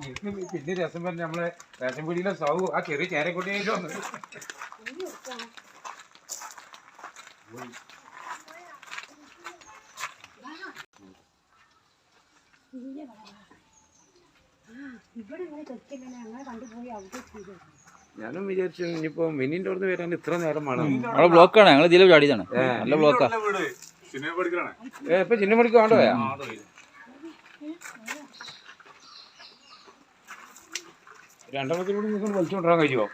എനിക്ക് പിന്നെ രസം പറഞ്ഞ നമ്മളെ റേഷൻ പീടിയിലെ സൗ ആ ചെറിയ ചേരക്കുട്ടിയായിട്ട് വന്നു. ഞാനും വിചാരിച്ചു ഇനിയിപ്പോ മിനിന്റെ അവിടുന്ന് വരാൻ ഇത്ര നേരം വേണം. നമ്മളെ ബ്ലോക്കാണ് ഞങ്ങൾ ഇതിൽ ചാടിയതാണ്. നല്ല ബ്ലോക്കാ ഏ ഇപ്പൊ രണ്ടെണ്ണത്തിലൂടെ നിങ്ങൾക്ക് വലിച്ചുകൊണ്ടിരാൻ കഴിയുമോ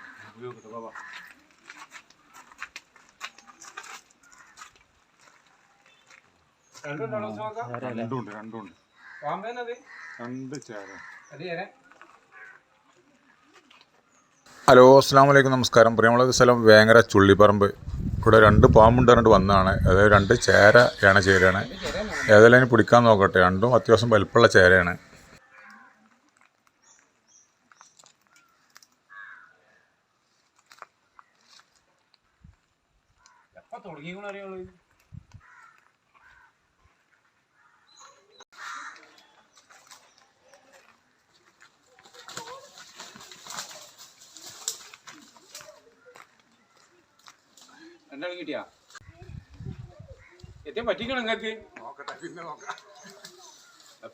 രണ്ടുണ്ടോ രണ്ടുണ്ട്. രണ്ട് ചേര. അത് ചേരാൻ ഹലോ അസ്സാം വലൈക്കും നമസ്കാരം. പ്രിയമുള്ള സ്ഥലം വേങ്ങര ചുള്ളിപ്പറമ്പ്. ഇവിടെ രണ്ട് പാമ്പുണ്ട് പറഞ്ഞിട്ട് വന്നതാണ്. അതായത് രണ്ട് ചേരയാണ്. ഏതെല്ലാം ഇനി പിടിക്കാൻ നോക്കട്ടെ? രണ്ടും അത്യാവശ്യം വലുപ്പമുള്ള ചേരയാണ്. എപ്പോ രണ്ടാളും കിട്ടിയാ? ഏറ്റവും പറ്റിക്കണം നിങ്ങൾക്ക്? നോക്കട്ടെ പിന്നെ നോക്കാം.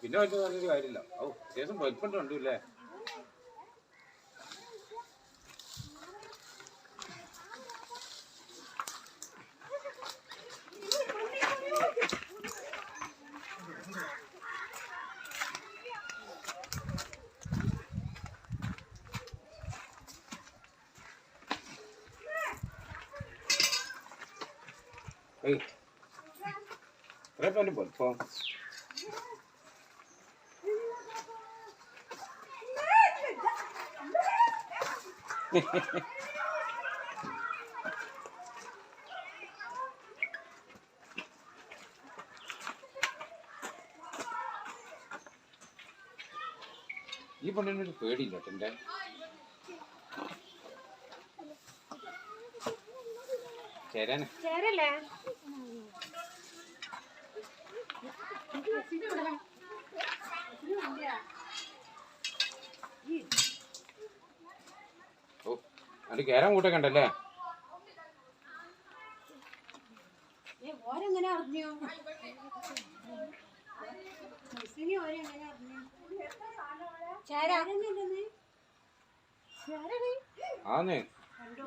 പിന്നെ പറ്റുന്ന കാര്യമില്ല. ഓ അത്യാവശ്യം വലിപ്പം കണ്ടു ഏയ് എത്ര പേര് വലിപ്പം ഈ പണ്ടിനൊരു പേടിയില്ല കേട്ടോ ചേരല്ലേ? ഓ അത് കേരം കൂട്ടൊക്കെ ഉണ്ടല്ലേ? ഓരെങ്ങനെ അറിഞ്ഞു? മിസ്സിനി ഓരെങ്ങനെ അറിഞ്ഞു? ചേരാനെന്നല്ലേ ചേരണേ? ആന്ന്. കണ്ടോ?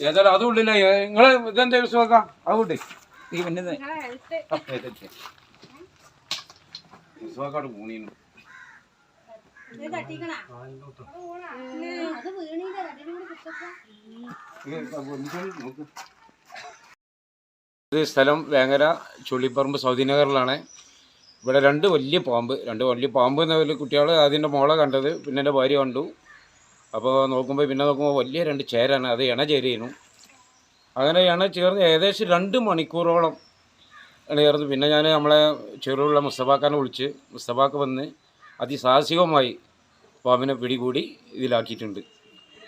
ഏതായാലും അതും ഉള്ളില്ല നിങ്ങൾ ഇതെന്താ ദിവസം നോക്കാം അതുകൊണ്ട് ഈ പിന്നെ വിശ്വാക്കാട് മൂന്നീന്നു തട്ടിക്കണ? അത് വീണില്ല രണ്ടിനും കൂടി കിട്ടപ്പോ നോക്ക്. ഇത് സ്ഥലം വേങ്ങര ചുള്ളിപ്പറമ്പ് സൗദി നഗറിലാണ്. ഇവിടെ രണ്ട് വലിയ പാമ്പ് രണ്ട് വലിയ പാമ്പ് എന്ന വലിയ കുട്ടികൾ അതിന്റെ മോളെ കണ്ടത് പിന്നെ എന്റെ ഭാര്യ കണ്ടു. അപ്പോൾ നോക്കുമ്പോൾ പിന്നെ നോക്കുമ്പോൾ വലിയ രണ്ട് ചേരാണ് അത് ഇണ ചേരുന്നു അങ്ങനെ ഇണ ചേർന്ന് ഏകദേശം രണ്ട് മണിക്കൂറോളം ഇണ ചേർന്ന്. പിന്നെ ഞാൻ നമ്മളെ ചെറുള്ള മുസ്തഫാക്കാനെ വിളിച്ച് മുസ്തഫാക്ക് വന്ന് അതിസാഹസികമായി പാമ്പിനെ പിടികൂടി ഇതിലാക്കിയിട്ടുണ്ട്.